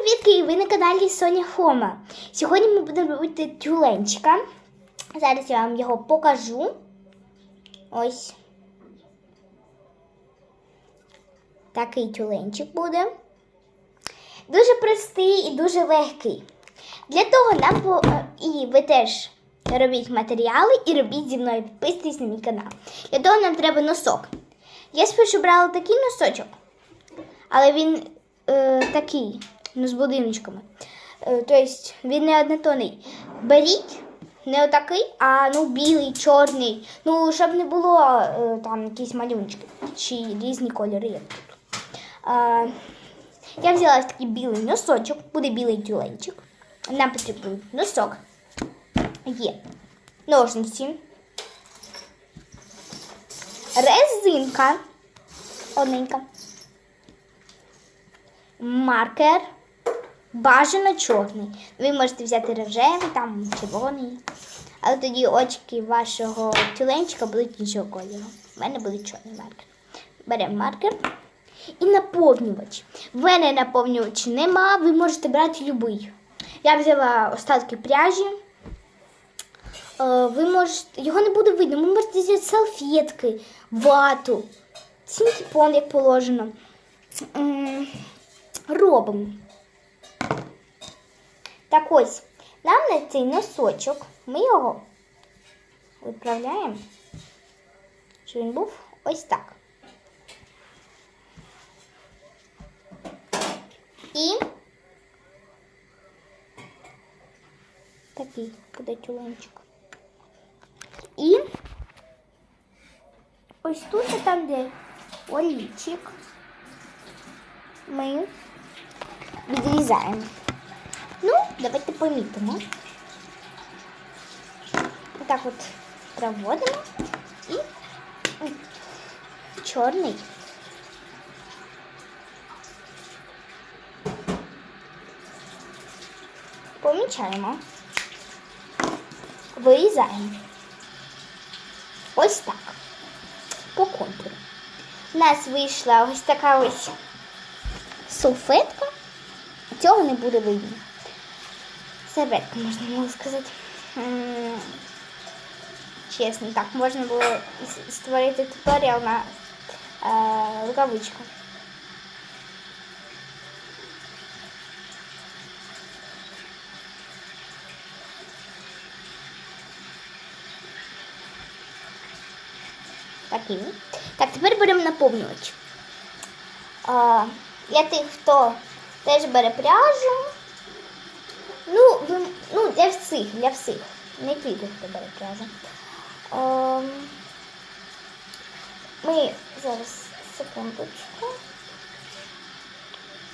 привітки! І ви на каналі Соня Хома. Сьогодні ми будемо робити тюленчика. Зараз я вам його покажу. Ось. Такий тюленчик буде. Дуже простий і дуже легкий. Для того нам по... е, і ви теж робіть матеріали і робіть зі мною підписуйтесь на мій канал. Для того нам треба носок. Я спершу брала такий носочок, але він е, такий, ну, з будиночками. Е, тобто він не однотонний. Беріть не отакий, а ну, білий, чорний. Ну, щоб не було е, там якісь малюночки чи різні кольори, тут. Е, я взяла такий білий носочок, буде білий тюленчик. Нам потрібен носок. Є ножниці. Резинка. Одненька. Маркер. Бажано чорний. Ви можете взяти рожевий, там червоний. Але тоді очки вашого тюленчика будуть іншого кольору. У мене буде чорний маркер. Беремо маркер і наповнювач. В мене наповнювач нема, ви можете брати будь-який. Я взяла остатки пряжі. Е, Ви можете, його не буде видно, ви можете взяти салфетки, вату, синтепон, як положено. Робимо. Так ось, нам на цей носочок ми його відправляємо, щоб він був ось так. І такий буде тюленчик. І ось тут, там, де олівчик, ми відрізаємо. Давайте помітимо. Так от проводимо і чорний. Помічаємо. Вирізаємо. Ось так. По контуру. У нас вийшла ось така ось салфетка. Цього не буде видно. Серветка, можна було сказати. М, Чесно, так, можна було створити туторіал на е, рукавичку. Такий. Так, тепер беремо наповнювач. А, для тих, хто теж бере пряжу. Для всіх, для всіх. Не тільки хто бере. Ем, ми зараз секундочку.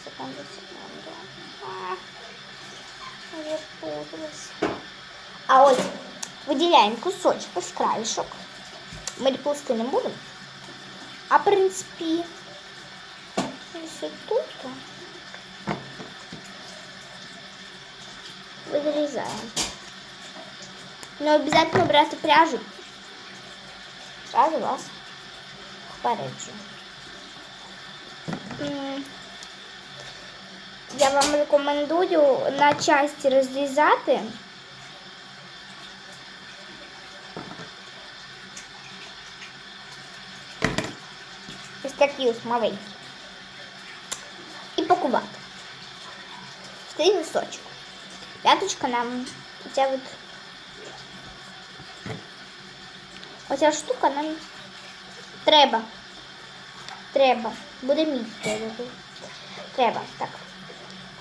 Секунду, секунду. Я. А ось виділяємо кусочок ось краєшок. Ми плести не будемо. А в принципі, ось тут вирізаємо. Не обов'язково брати пряжу. Сразу вас попереджую. Я вам рекомендую на часті розрізати. Ось такі ось маленькі. І пакувати. В цей носочок. П'яточка нам оця от оця штука нам треба. Треба. Буде місце. Треба. Так.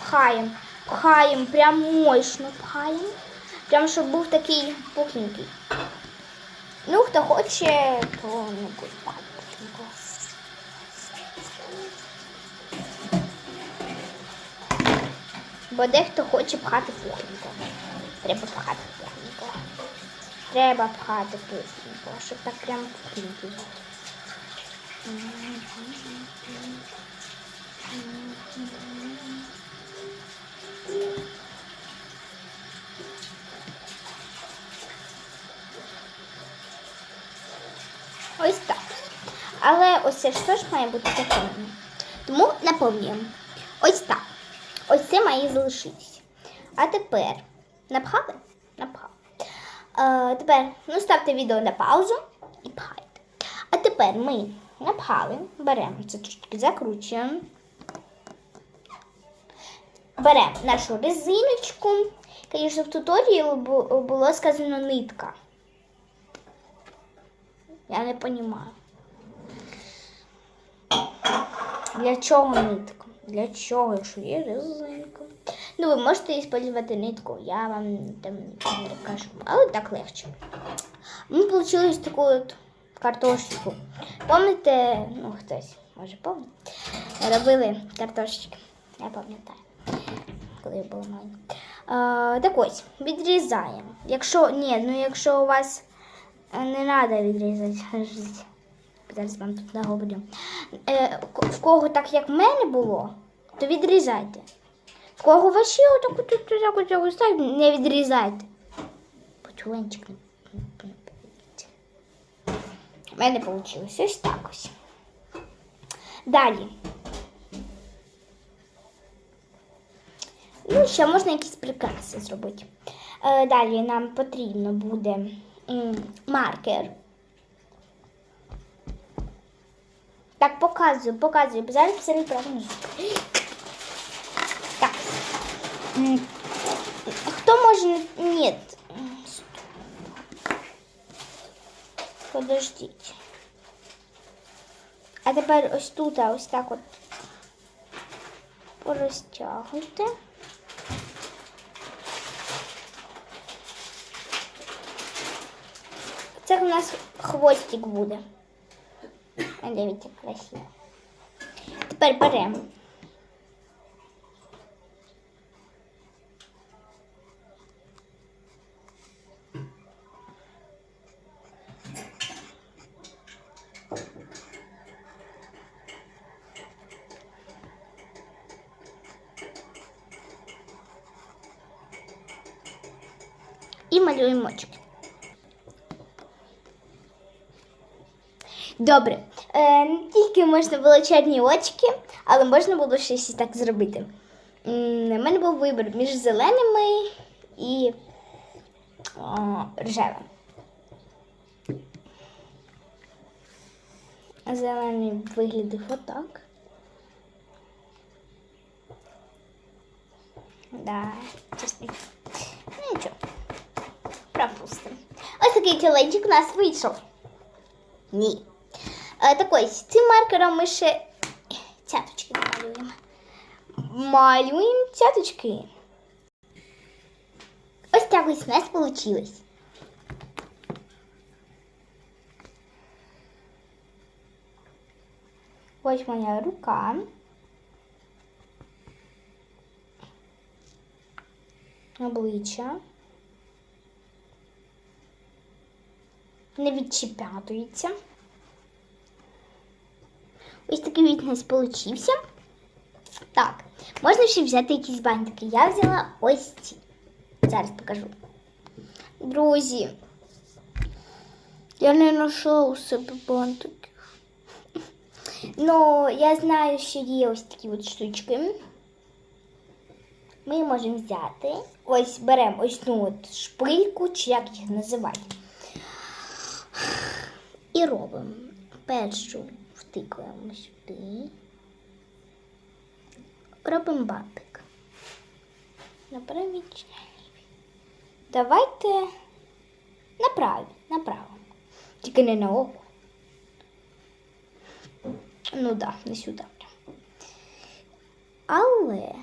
Пхаємо. Пхаємо, прям мощно пхаємо. Прям щоб був такий пухенький. Ну, хто хоче, то не буде пухенького. Бо дехто хоче пхати пухленького. Треба пхати пухленького. Треба пхати пухленького, щоб так прям пухленький. Ось так. Але ось це ж теж має бути законно. Тому наповнюємо. Ось так. Ось це має залишитися. А тепер напхали? Напхали. Е, тепер ну, ставте відео на паузу і пхайте. А тепер ми напхали, беремо це трошки закручуємо. Беремо нашу резиночку. Звісно, в туторіалі було сказано нитка. Я не розумію. Для чого нитка? Для чого, якщо є резинка? Ну, ви можете використовувати нитку, я вам там не кажу, але так легше. Ми отримали таку от картошечку. Пам'ятаєте, ну хтось, може пам'ятає, робили картошечки. Я пам'ятаю, коли я була маленька. Так ось, відрізаємо. Якщо, ні, ну якщо у вас не треба відрізати, зараз вам тут наговорю. Е, в кого так, як в мене було, то відрізайте. В кого ваші отак от тут так от так, не відрізайте. Почуленчик не. У мене вийшло ось так ось. Далі. Ну, ще можна якісь прикраси зробити. Е, далі нам потрібно буде маркер. Так, показую, показую. Зараз все правильно. Так. Хто може... Ні. Подождіть. А тепер ось тут, ось так от порозтягуйте. Це у нас хвостик буде. А, Дивіться, красиво. Тепер беремо. І малюємо очки. Добре. Е, не тільки можна було чорні очки, але можна було щось і так зробити. У мене був вибір між зеленими і о, рожевим. Зелений виглядав отак. Да, чесно. Ну нічого. Пропустимо. Ось такий тіленчик у нас вийшов. Ні. Е, так ось, цим маркером ми ще цяточки намалюємо. Малюємо цяточки. Ось так ось у нас вийшло. Ось моя рука. Обличчя. Не відчіпятується. Такий від нас получився. Так, можна ще взяти якісь бантики. Я взяла ось ці. Зараз покажу. Друзі, я не знайшла у себе бантики. Ну, я знаю, що є ось такі от штучки. Ми можемо взяти. Ось беремо ось цю от шпильку, чи як їх називати. І робимо. Першу втикуємо сюди. Робимо бантик. На? Давайте направо, направо. Тільки не на око. Ну так, да, не сюди. прям. Але.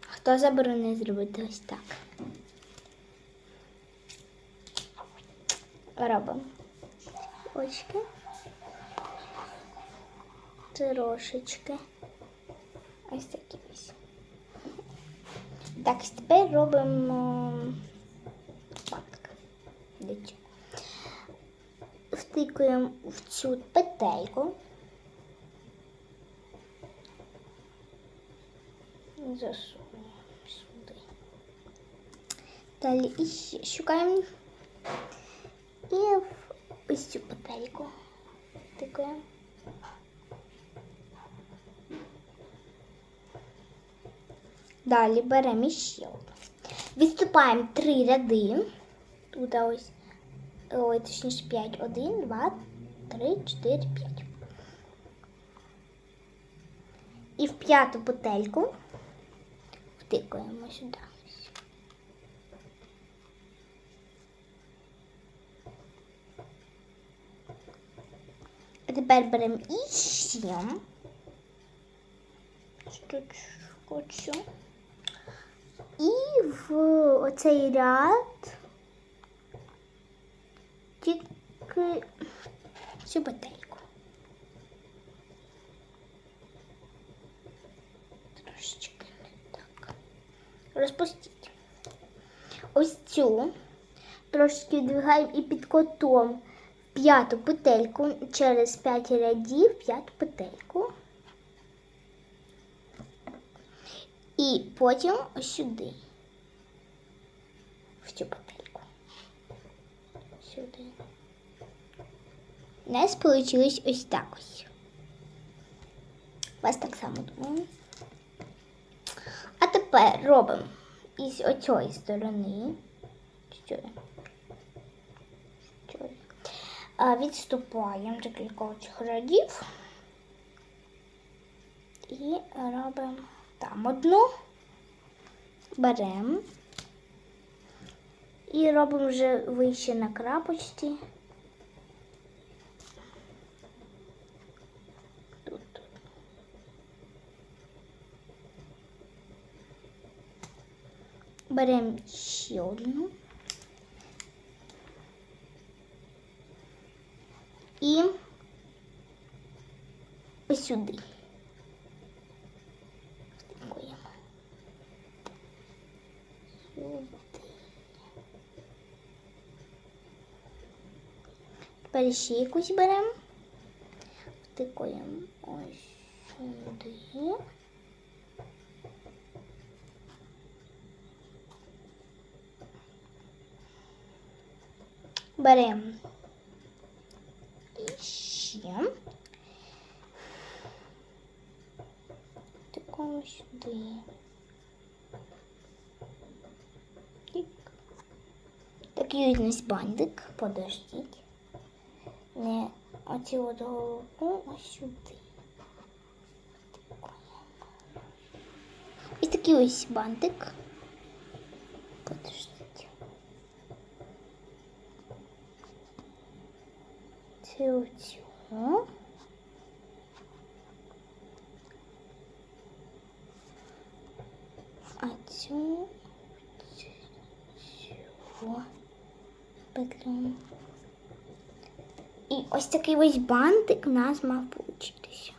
Хто заборонив зробити ось так? Робимо очки. Трошечки. Ось такі ось. Так, тепер робимо. Для? Втикуємо в цю петельку. Засунемо сюди. Далі іще шукаємо і в ось цю папеліку тикаємо. Далі беремо ще одну. Відступаємо три ряди. Тут ось, ой, точніше 5. 1, 2, 3, 4, 5. І в п'яту петельку втикуємо сюди. Тепер беремо і сім. І в оцей ряд тільки цю петельку. Трошечки не так. Розпустіть. Ось цю трошечки віддвигаємо і під котом п'яту петельку через п'ять рядів п'яту петельку. І потім ось сюди. В цю петельку. Сюди. У нас вийшло ось так ось. Вас так само думаю. А тепер робимо із оцієї сторони. Що? Що? А, відступаємо декілька цих рядів. І робимо там одну, беремо і робимо вже вище на крапочці. Беремо ще одну. І ось. Втикуємо. Сюди. Тепер ще якусь беремо. Втикуємо ось сюди. Беремо і ще. Втикуємо сюди. Тик. Такий бандик. Подождіть. Не оці от голову а сюди. Ось такий ось бантик. Подождіть. Це цю. А цю цю цю. Петлю. І ось такий ось бантик у нас мав получитися.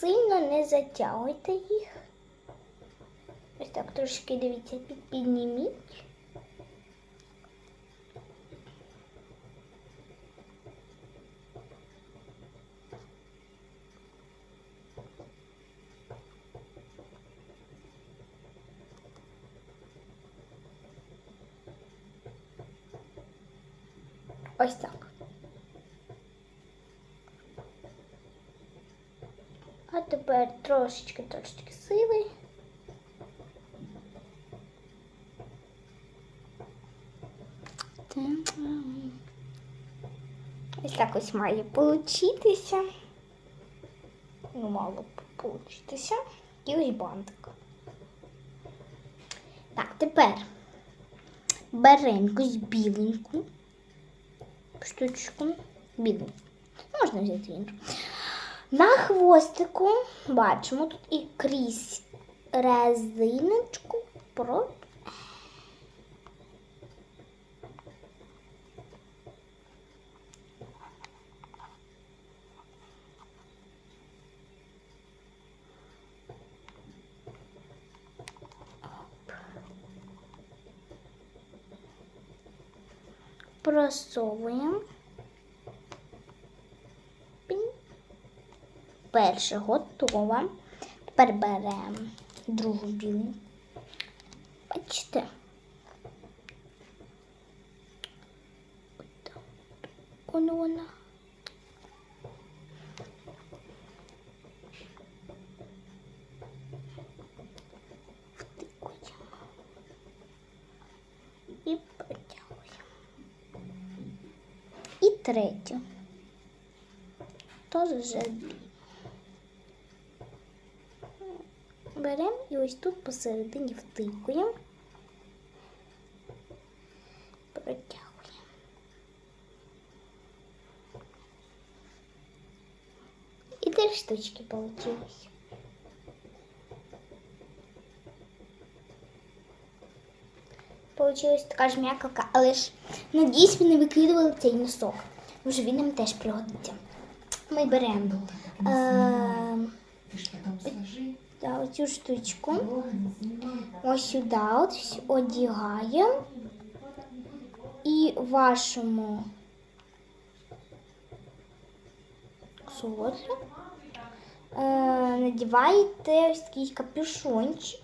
Сильно не затягуйте їх. Ось так трошки дивіться, під- підніміть. Ось так. А тепер трошечки, трошечки сили. Ось так ось має получитися. Ну, мало б получитися. І ось бантик. Так, тепер беремо якусь біленьку штучку. білу. Можна взяти іншу. На хвостику бачимо тут і крізь резиночку про просовуємо. Пінь. Перше готова. Тепер беремо другу білу. Бачите? Воно вона. Третю. Теж вже дві. Беремо і ось тут посередині втикуємо. Протягуємо. І три штучки получилось. Получилась така ж м'якалка, але ж надіюсь, ви не викидували цей носок. Може він нам теж пригодиться. Ми беремо е, да, оцю штучку. Ось сюди от одягаємо. І вашому соусу е, надіваєте ось такий капюшончик.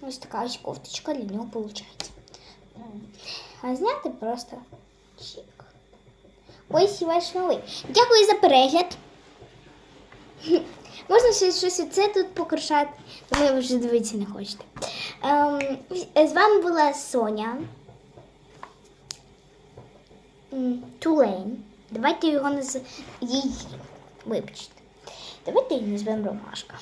Ось така ось кофточка для нього виходить. А зняти просто чик. Ось ваш новий. Дякую за перегляд. Можна ще щось оце тут покрушати, тому ви вже дивитися не хочете. Ем, з вами була Соня. Тулейн. Давайте його наз... її. Вибачте. Давайте її назвемо Ромашка.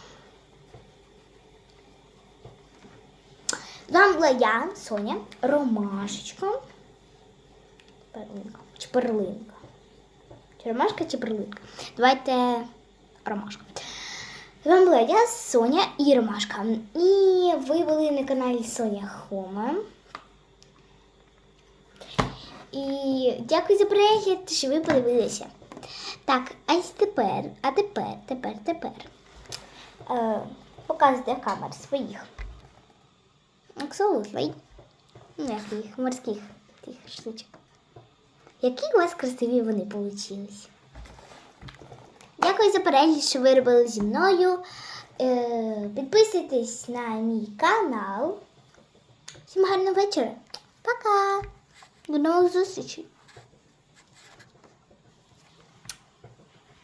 З вами була я, Соня, Ромашечка. Перлинка. Чи перлинка? Чи ромашка, чи перлинка? Давайте ромашка. З вами була я, Соня і Ромашка. І ви були на каналі Соня Хома. І дякую за перегляд, що ви подивилися. Так, а тепер, а тепер, тепер, тепер. Е, показуйте камер своїх. Аксолу свої. Ну, як їх, морських тих штучок. Які у вас красиві вони получились. Дякую за перегляд, що ви робили зі мною. Е, підписуйтесь на мій канал. Всім гарного вечора. Пока. До нових зустрічей.